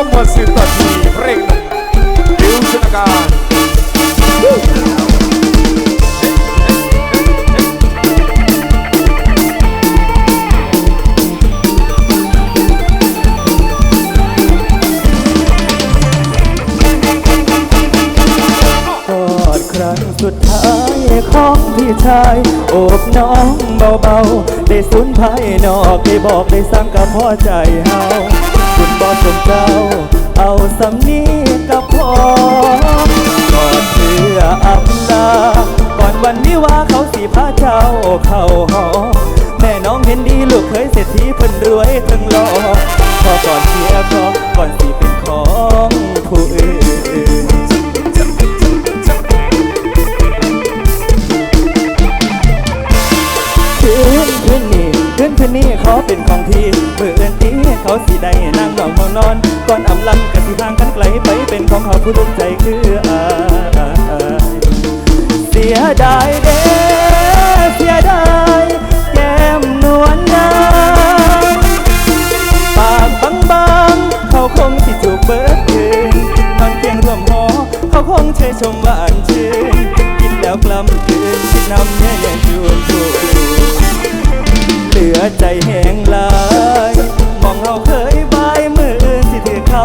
วมหมดสิบนาทีเพลงหนึ่งดิวชนการสุดท้ายของพี่ชายโอบน้องเบาๆ ได้สูญภายนอก ได้บอกได้สั่งกับพ่อใจเฮา บอสมเจ้า เอาสำนีกับพ่อก่อดเพื่ออำลา ก่อนวันนี้ว่าเขาสีพาเจ้าเข้าหอ แม่น้องเห็นดีลูกเคยเศรษฐีเพิ่นรวยทั้งหล่อพอก่อนเชียร์คอก่อนสิเป็นของผู้อื่นคืนคืนนี้คืนคืนนี้ขอเป็นของพี่มือนนี้ เขาสิได้นั่งนอนมานอน ก่อนอำลำกันสิทางกันไกลไปเป็นของเขาผู้ดวงใจคืออายเสียดายเด้เสียดายแก้มนวลนางปากบางบางเขาคงสิจูบเบิดคืนนอนเพียงร่วมหอเขาคงเชยชมหวานชื่นกินแล้วกล้ำคืนคิดนำเนี่ยเนี่ยจูนจูนเหลือใจแห้งลา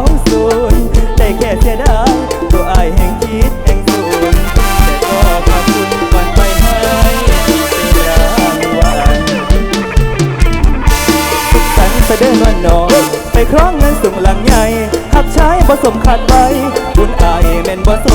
องสูนได้แค่เสียดายตัวอายแห่งคิดแห่งสูนแต่ก็ขอบคุณวันไปให้เป็นรางวัลสันไปเดินวันนอน ไปคล้องเงินสูงหลังใหญ่หักใช้ผสมขาดใบบุญอายแม่นผสม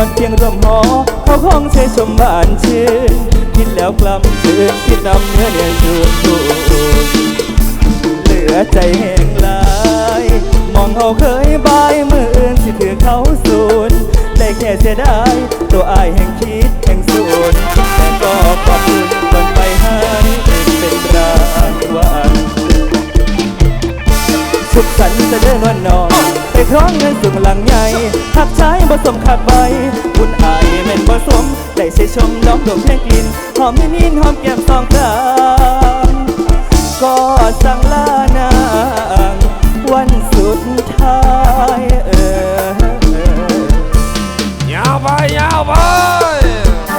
อนเพียงร่วมหอ เขาคงเชยชมหวานชื่นคิดแล้วกล้ำคืนคิดนำเนื้อเนี่ยจูบจูเหลือใจแห้งหลาย มองเขาเคยบายมืออื่นสิถือเขาสูนได้แค่เสียดายตัวอายแห่งคิดแห่งสูนแต่ก็ขอบคุณก่อนไปให้เป็นรางวัลสุขสันต์จะเดินวันนอน ไปคร้องเงินสูงหลังใหญ่หักใช้ผสมขาดใบคุณอายแม่นผสมได้ใช้ชมน้องดมแพ่งกลิ่นหอมนินหอมแก้มสองตา